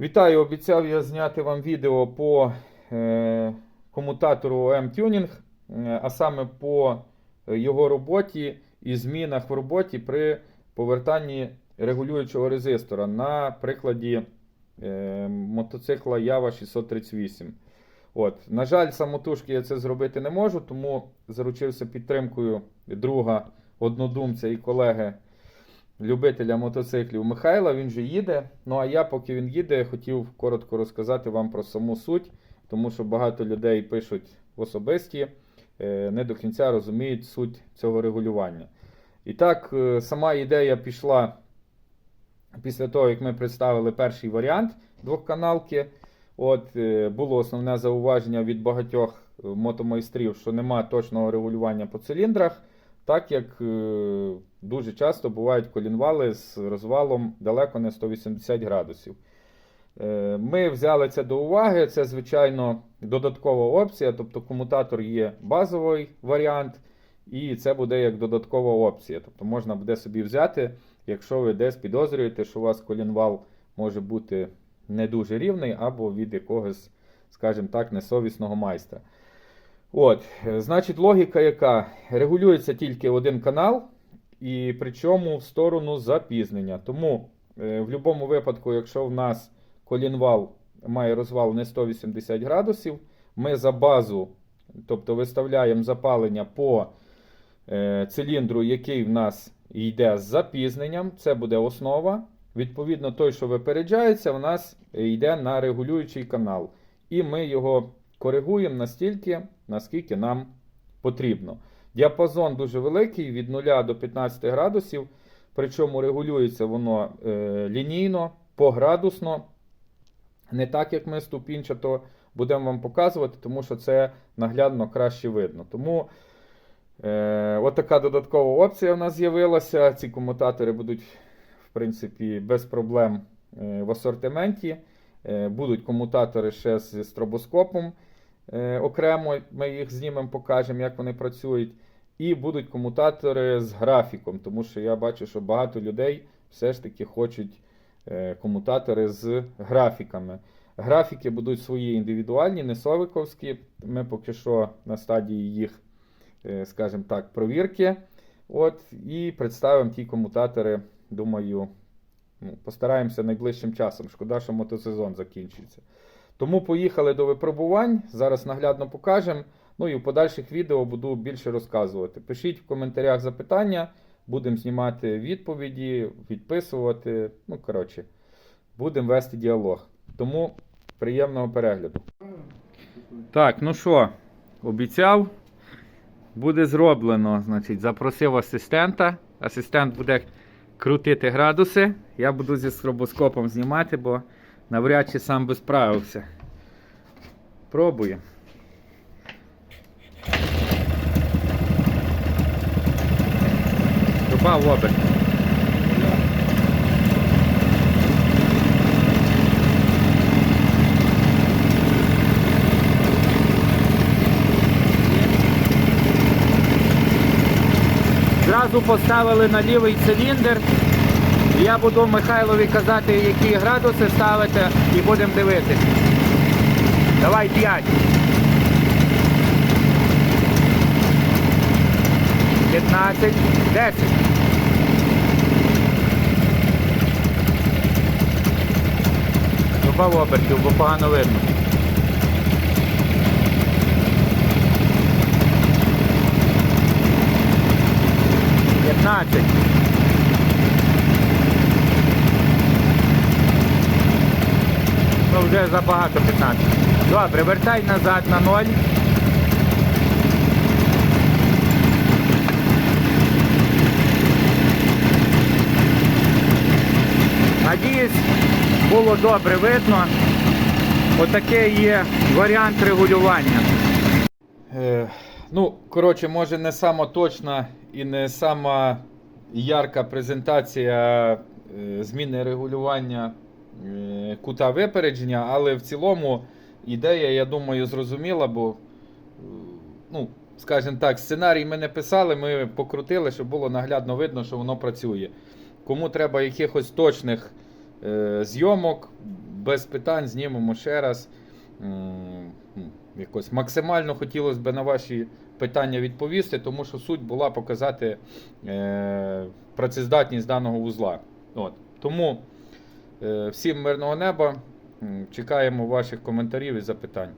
Вітаю, обіцяв я зняти вам відео по е, комутатору M-Tuning, е, а саме по його роботі і змінах в роботі при повертанні регулюючого резистора на прикладі е, мотоцикла Java 638. От. На жаль, самотужки я це зробити не можу, тому заручився підтримкою друга, однодумця і колеги любителя мотоциклів Михайла. Він же їде. Ну а я, поки він їде, хотів коротко розказати вам про саму суть, тому що багато людей пишуть в особисті, е, не до кінця розуміють суть цього регулювання. І так, е, сама ідея пішла після того, як ми представили перший варіант двохканалки. От, е, було основне зауваження від багатьох мотомайстрів, що немає точного регулювання по циліндрах, так як е, дуже часто бувають колінвали з розвалом далеко не 180 градусів. Е, Ми взяли це до уваги. Це, звичайно, додаткова опція, тобто комутатор є базовий варіант, і це буде як додаткова опція. Тобто можна буде собі взяти, якщо ви десь підозрюєте, що у вас колінвал може бути не дуже рівний, або від якогось, скажімо так, несовісного майстра. От, значить, логіка яка? Регулюється тільки один канал, і причому в сторону запізнення. Тому е, в будь-якому випадку, якщо в нас колінвал має розвал не 180 градусів, ми за базу, тобто виставляємо запалення по е, циліндру, який в нас йде з запізненням. Це буде основа. Відповідно, той, що випереджається, в нас йде на регулюючий канал. І ми його коригуємо настільки, наскільки нам потрібно. Діапазон дуже великий, від 0 до 15 градусів. Причому регулюється воно е, лінійно, поградусно. Не так, як ми ступінчато будемо вам показувати, тому що це наглядно краще видно. Тому е, от така додаткова опція в нас з'явилася. Ці комутатори будуть, в принципі, без проблем е, в асортименті. Е, будуть комутатори ще з стробоскопом окремо. Ми їх знімемо, покажемо, як вони працюють. І будуть комутатори з графіком, тому що я бачу, що багато людей все ж таки хочуть е, комутатори з графіками. Графіки будуть свої індивідуальні, не совиковські. Ми поки що на стадії їх, е, скажімо так, провірки. От, і представимо ті комутатори, думаю, ну, постараємося найближчим часом. Шкода, що мотосезон закінчується. Тому поїхали до випробувань. Зараз наглядно покажемо. Ну і в подальших відео буду більше розказувати. Пишіть в коментарях запитання, будемо знімати відповіді, відписувати. Ну, коротше, будемо вести діалог. Тому приємного перегляду. Так, ну що, обіцяв, буде зроблено. Значить, запросив асистента. Асистент буде крутити градуси. Я буду зі стробоскопом знімати, бо навряд чи сам би справився. Пробуємо. Труба в оберт. Зразу поставили на лівий циліндр. Я буду Михайлові казати, які градуси ставити, і будемо дивитися. Давай 5. 15, 10. Добав обертів, бо погано видно. П'ятнадцять. Вже забагато 15. Добре, вертай назад на 0. Надіюсь, було добре видно. Отаке є варіант регулювання. Е, ну, коротше, може не сама точна і не сама ярка презентація е, зміни регулювання кута випередження, але в цілому ідея, я думаю, зрозуміла, бо, е, ну, скажімо так, сценарій ми не писали, ми покрутили, щоб було наглядно видно, що воно працює. Кому треба якихось точних е, зйомок, без питань знімемо ще раз. М, Якось максимально хотілося б на ваші питання відповісти, тому що суть була показати е, працездатність даного вузла. От. Тому е, всім мирного неба. Чекаємо ваших коментарів і запитань.